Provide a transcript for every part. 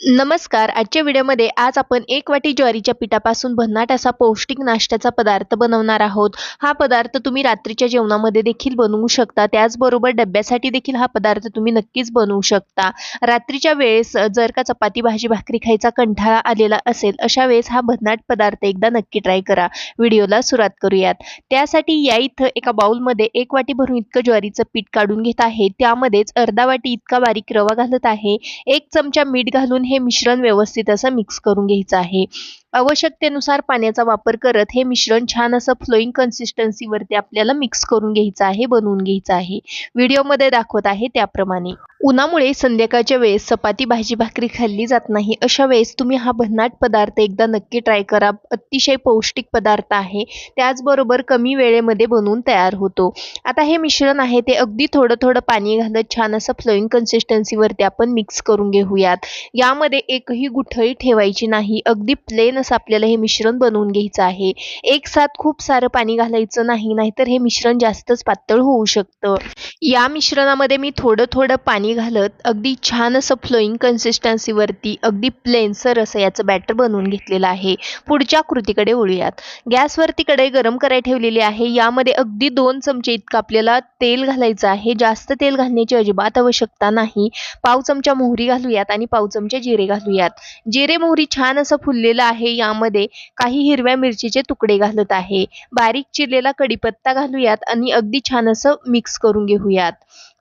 नमस्कार. आजच्या व्हिडिओमध्ये आज आपण एक वाटी ज्वारीच्या पिठापासून भन्नाट असा पौष्टिक नाश्त्याचा पदार्थ बनवणार आहोत. हा पदार्थ तुम्ही रात्रीच्या जेवणामध्ये देखील बनवू शकता. त्याचबरोबर डब्यासाठी देखील हा पदार्थ तुम्ही नक्कीच बनवू शकता. रात्रीच्या वेळेस जर का चपाती भाजी भाकरी खायचा कंठाळा आलेला असेल अशा वेळेस हा भन्नाट पदार्थ एकदा नक्की ट्राय करा. व्हिडिओला सुरुवात करूयात. त्यासाठी या इथं एका बाउलमध्ये एक वाटी भरून इतकं ज्वारीचं पीठ काढून घेत आहे. त्यामध्येच अर्धा वाटी इतका बारीक रवा घालत आहे. एक चमचा मीठ घालून हे मिश्रण व्यवस्थित असं मिक्स करून घ्यायचं आहे. आवश्यकतेनुसार पाण्याचा वापर करत हे मिश्रण छान असं फ्लोईंग कन्सिस्टन्सीवरती आपल्याला मिक्स करून घ्यायचं आहे बनवून घ्यायचं आहे. व्हिडिओमध्ये दाखवत आहे त्याप्रमाणे. उन्हामुळे संध्याकाळच्या वेळेस चपाती भाजी भाकरी खाल्ली जात नाही. अशा वेळेस तुम्ही हा भन्नाट पदार्थ एकदा नक्की ट्राय करा. अतिशय पौष्टिक पदार्थ आहे. त्याचबरोबर कमी वेळेमध्ये बनवून तयार होतो. आता हे मिश्रण आहे ते अगदी थोडं थोडं पाणी घालत छान असं फ्लोईंग कन्सिस्टन्सीवरती आपण मिक्स करून घेऊयात. यामध्ये एकही गुठळी ठेवायची नाही. अगदी प्लेन असं आपल्याला हे मिश्रण बनवून घ्यायचं आहे. एक साथ खूप सारं पाणी घालायचं नाही नाहीतर हे मिश्रण जास्तच पातळ होऊ शकतं. या मिश्रणामध्ये मी थोडं थोडं पाणी घालत अगदी छान असं फ्लोईंग कन्सिस्टन्सीवरती अगदी प्लेनसर असं याचं बॅटर बनवून घेतलेलं आहे. पुढच्या कृतीकडे वळूयात. गॅसवरती कढई गरम करायला ठेवलेली आहे. यामध्ये अगदी दोन चमचे इतकं आपल्याला तेल घालायचं आहे. जास्त तेल घालण्याची अजिबात आवश्यकता नाही. पाव चमचा मोहरी घालूयात आणि पाव चमचे जिरे घालूयात. जिरे मोहरी छान असं फुललेलं आहे. यामध्ये काही हिरव्या मिरचीचे तुकडे घालत आहे. बारीक चिरलेला कढीपत्ता घालूयात आणि अगदी छान असं मिक्स करून घेऊयात.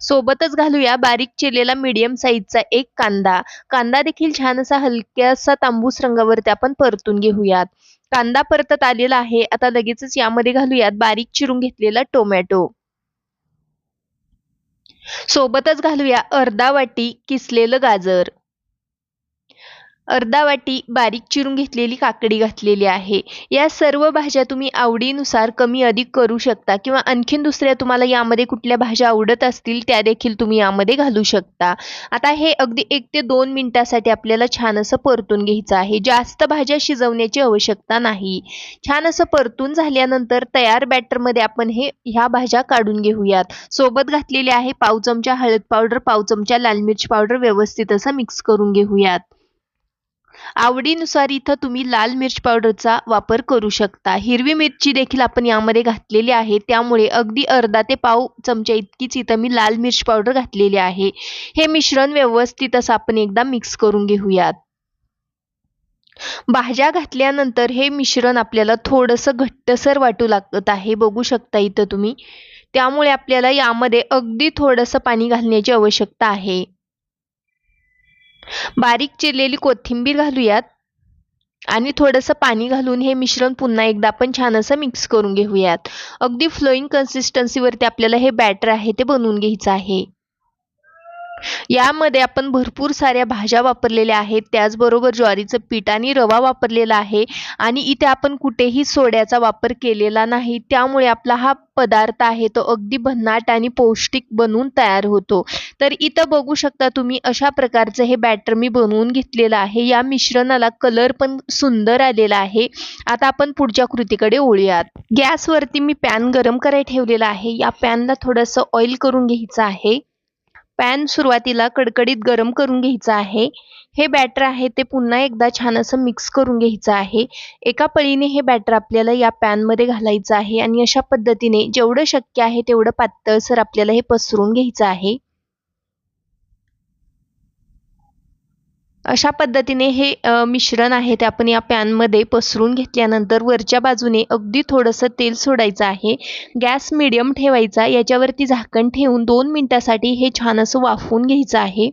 सोबतच घालूया बारीक चिरलेला मीडियम साईजचा एक कांदा. कांदा देखील छान असा हलक्यासा तांबूस रंगावरती आपण परतून घेऊयात. कांदा परतत आलेला आहे. आता लगेचच यामध्ये घालूयात बारीक चिरून घेतलेला टोमॅटो. सोबतच घालूया अर्धा वाटी किसलेलं गाजर. अर्धा वाटी बारीक चिरून घेतलेली काकडी घातलेली आहे. या सर्व भाज्या तुम्ही आवडीनुसार कमी अधिक करू शकता किंवा आणखीन दुसऱ्या तुम्हाला यामध्ये कुठल्या भाज्या आवडत असतील त्या देखील तुम्ही यामध्ये घालू शकता. आता हे अगदी एक ते दोन मिनिटासाठी आपल्याला छान असं परतून घ्यायचं आहे. जास्त भाज्या शिजवण्याची आवश्यकता नाही. छान असं परतून झाल्यानंतर तयार बॅटरमध्ये आपण हे ह्या भाज्या काढून घेऊयात. सोबत घातलेली आहे पाव चमचा हळद पावडर पाव चमचा लाल मिरची पावडर व्यवस्थित असं मिक्स करून घेऊयात. आवडीनुसार इथं तुम्ही लाल मिरच पावडरचा वापर करू शकता. हिरवी मिरची देखील आपण यामध्ये घातलेली आहे. त्यामुळे अगदी अर्धा ते पाव चमचा इतकीच इथं मी लाल मिरच पावडर घातलेली आहे. हे मिश्रण व्यवस्थित असं आपण एकदा मिक्स करून घेऊयात. भाज्या घातल्यानंतर हे मिश्रण आपल्याला थोडंसं घट्टसर वाटू लागत आहे. बघू शकता इथं तुम्ही. त्यामुळे आपल्याला यामध्ये अगदी थोडंसं पाणी घालण्याची आवश्यकता आहे. बारीक चिरलेली कोथिंबीर घालूयात आणि थोडंसं पाणी घालून हे मिश्रण पुन्हा एकदा आपण छान असं मिक्स करून घेऊयात. अगदी फ्लोईंग कन्सिस्टन्सीवरती आपल्याला हे बॅटर आहे ते बनवून घ्यायचं आहे. यामध्ये आपण भरपूर साऱ्या भाज्या वापरलेल्या आहेत. त्याचबरोबर ज्वारीचं पीठ आणि रवा वापरलेला आहे. आणि इथे आपण कुठेही सोड्याचा वापर केलेला नाही. त्यामुळे आपला हा पदार्थ आहे तो अगदी भन्नाट आणि पौष्टिक बनवून तयार होतो. तर इथं बघू शकता तुम्ही अशा प्रकारचं हे बॅटर मी बनवून घेतलेलं आहे. या मिश्रणाला कलर पण सुंदर आलेला आहे. आता आपण पुढच्या कृतीकडे ओळूयात गॅसवरती मी पॅन गरम करायला ठेवलेला आहे. या पॅनला थोडंसं ऑइल करून घ्यायचं आहे. पॅन सुरुवातीला कडकडीत गरम करून घ्यायचं आहे. हे बॅटर आहे ते पुन्हा एकदा छान असं मिक्स करून घ्यायचं आहे. एका पळीने हे बॅटर आपल्याला या पॅनमध्ये घालायचं आहे आणि अशा पद्धतीने जेवढं शक्य आहे तेवढं पातळसर आपल्याला हे पसरून घ्यायचं आहे. अशा पद्धतीने हे मिश्रण आहे ते आपण या पॅनमध्ये पसरून घेतल्यानंतर वरच्या बाजूने अगदी थोडंसं तेल सोडायचं आहे. गॅस मिडियम ठेवायचा. याच्यावरती झाकण ठेवून दोन मिनटासाठी हे छान असं वाफवून घ्यायचं आहे.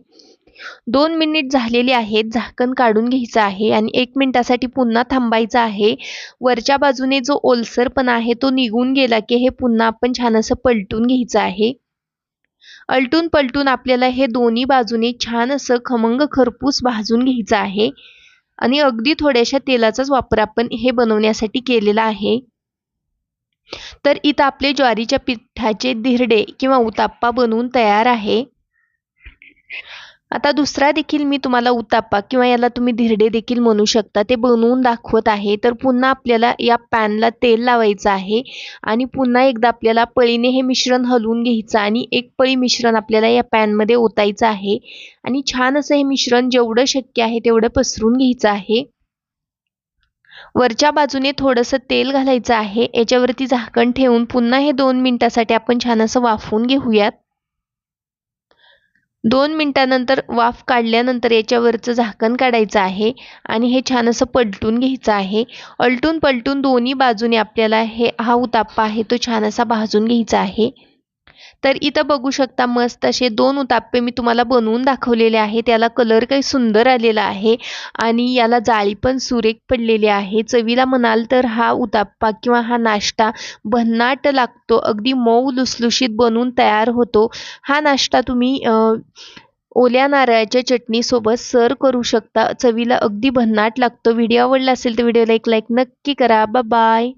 दोन मिनिट झालेले आहेत. झाकण काढून घ्यायचं आहे आणि एक मिनिटासाठी पुन्हा थांबायचं आहे. वरच्या बाजूने जो ओलसरपणा आहे तो निघून गेला की हे पुन्हा आपण छान असं पलटून घ्यायचं आहे. अलटून पलटून आपल्याला हे दोन्ही बाजूने छान असं खमंग खरपूस भाजून घ्यायचं आहे. आणि अगदी थोड्याशा तेलाचाच वापर आपण हे बनवण्यासाठी केलेला आहे. तर इथं आपले ज्वारीच्या पिठाचे धिरडे किंवा उताप्पा बनवून तयार आहे. आता दुसरा देखील मी तुम्हाला उतापा किंवा याला तुम्ही धिरडे देखील म्हणू शकता. ते बनवून दाखवत आहे. तर पुन्हा आपल्याला या पॅनला तेल लावायचं आहे आणि पुन्हा एकदा आपल्याला पळीने हे मिश्रण हलवून घ्यायचं आणि एक पळी मिश्रण आपल्याला या पॅनमध्ये ओतायचं आहे. आणि छान असं हे मिश्रण जेवढं शक्य आहे तेवढं पसरून घ्यायचं आहे. वरच्या बाजूने थोडंसं तेल घालायचं आहे. याच्यावरती झाकण ठेवून पुन्हा हे दोन मिनिटासाठी आपण छान असं वाफवून घेऊयात. दोन मिनटानंतर वाफ काढल्यानंतर याच्यावरचं झाकण काढायचं आहे आणि हे छान असं पलटून घ्यायचं आहे. अलटून पलटून दोन्ही बाजूने आपल्याला हे हा उताप्पा आहे तो छान असा भाजून घ्यायचा आहे. तर इथं बघू शकता मस्त असे दोन उताप्पे मी तुम्हाला बनवून दाखवलेले आहे. त्याला कलर काही सुंदर आलेला आहे आणि याला जाळी पण सुरेख पडलेली आहे. चवीला म्हणाल तर हा उताप्पा किंवा हा नाश्ता भन्नाट लागतो. अगदी मऊ लुसलुशीत बनवून तयार होतो. हा नाश्ता तुम्ही ओल्या नारळाच्या चटणीसोबत सर्व करू शकता. चवीला अगदी भन्नाट लागतो. व्हिडिओ आवडला असेल तर व्हिडिओला एक लाईक नक्की करा. बाय